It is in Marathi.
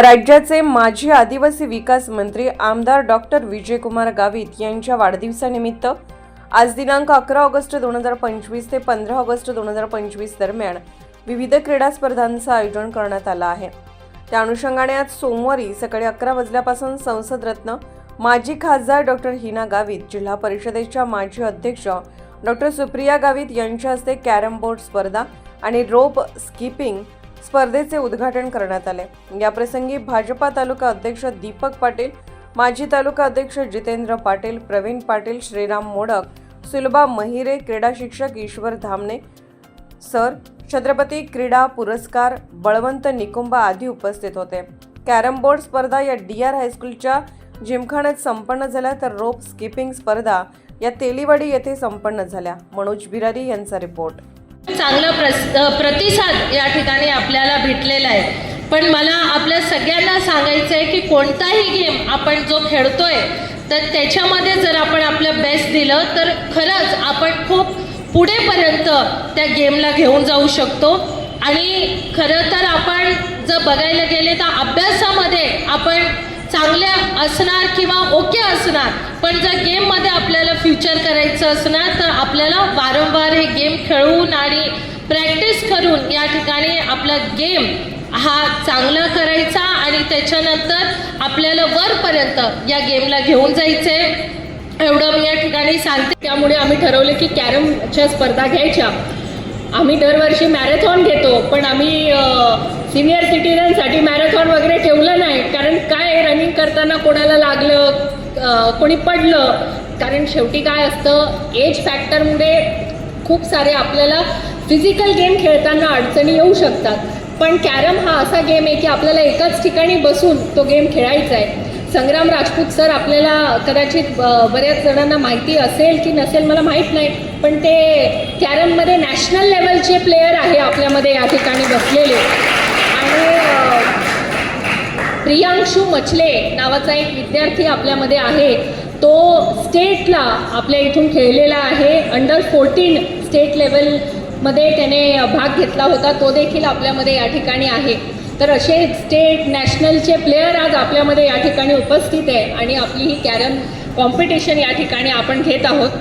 राज्याचे माजी आदिवासी विकास मंत्री आमदार डॉक्टर विजयकुमार गावित यांच्या वाढदिवसानिमित्त आज दिनांक अकरा ऑगस्ट दोन हजार पंचवीस ते पंधरा ऑगस्ट दोन हजार पंचवीस दरम्यान विविध क्रीडा स्पर्धांचं आयोजन करण्यात आलं आहे. त्या अनुषंगाने आज सोमवारी सकाळी अकरा वाजल्यापासून संसद रत्न माजी खासदार डॉक्टर हिना गावित जिल्हा परिषदेच्या माजी अध्यक्ष डॉक्टर सुप्रिया गावित यांच्या हस्ते कॅरम बोर्ड स्पर्धा आणि रोप स्किपिंग स्पर्धेचे उद्घाटन करण्यात आले. याप्रसंगी भाजपा तालुका अध्यक्ष दीपक पाटील माजी तालुका अध्यक्ष जितेंद्र पाटील प्रवीण पाटील श्रीराम मोडक सुलभा महिरे क्रीडा शिक्षक ईश्वर धामणे सर छत्रपती क्रीडा पुरस्कार बळवंत निकुंबा आदी उपस्थित होते. कॅरम बोर्ड स्पर्धा या डी आर हायस्कूलच्या जिमखान्यात संपन्न झाल्या तर रोप स्किपिंग स्पर्धा या तेलीवाडी येथे संपन्न झाल्या. मनोज बिरारी यांचा रिपोर्ट. चांगला प्रस प्रतिसाद या ठिकाणी आपल्याला भेटलेला आहे. पण मला आपल्या सगळ्यांना सांगायचं आहे की कोणताही गेम आपण जो खेळतोय तर त्याच्यामध्ये जर आपण आपलं बेस्ट दिलं तर खरंच आपण खूप पुढेपर्यंत त्या गेमला घेऊन जाऊ शकतो. आणि खरं तर आपण जर बघायला गेले तर अभ्यासामध्ये आपण चांगल्या असणार किंवा ओके असणार पण जर गेममध्ये आपल्याला फ्युचर करायचं असणार तर आपल्याला वारंवार हे गेम खेळून आणि प्रॅक्टिस करून या ठिकाणी आपला गेम हा चांगला करायचा आणि त्याच्यानंतर आपल्याला वरपर्यंत या गेमला घेऊन जायचं. आहे एवढं मी या ठिकाणी सांगते. त्यामुळे आम्ही ठरवलं की कॅरमच्या स्पर्धा घ्यायच्या. आम्ही दरवर्षी मॅरेथॉन घेतो पण आम्ही सिनियर सिटीजनसाठी मॅरेथॉन वगैरे ठेवलं नाही. कारण काय रनिंग करताना कोणाला लागलं कोणी पडलं कारण शेवटी काय असतं एज फॅक्टरमुळे खूप सारे आपल्याला फिजिकल गेम खेळताना अडचणी येऊ शकतात. पण कॅरम हा असा गेम आहे की आपल्याला एकाच ठिकाणी बसून तो गेम खेळायचा आहे. संग्राम राजपूत सर आपल्याला कदाचित बऱ्याच जणांना माहिती असेल की नसेल मला माहीत नाही. पण ते कॅरममध्ये नॅशनल लेवलचे प्लेयर आहे आपल्यामध्ये या ठिकाणी बसलेले. आणि प्रियांशू मछले नावाचा एक विद्यार्थी आपल्यामध्ये आहे. तो स्टेटला आपल्या इथून खेळलेला आहे. अंडर फोर्टीन स्टेट लेवलमध्ये त्याने भाग घेतला होता. तो देखील आपल्यामध्ये या ठिकाणी आहे. तर असे स्टेट नॅशनलचे प्लेयर आज आपल्यामध्ये या ठिकाणी उपस्थित आहे आणि आपली ही कॅरम कॉम्पिटिशन या ठिकाणी आपण घेत आहोत.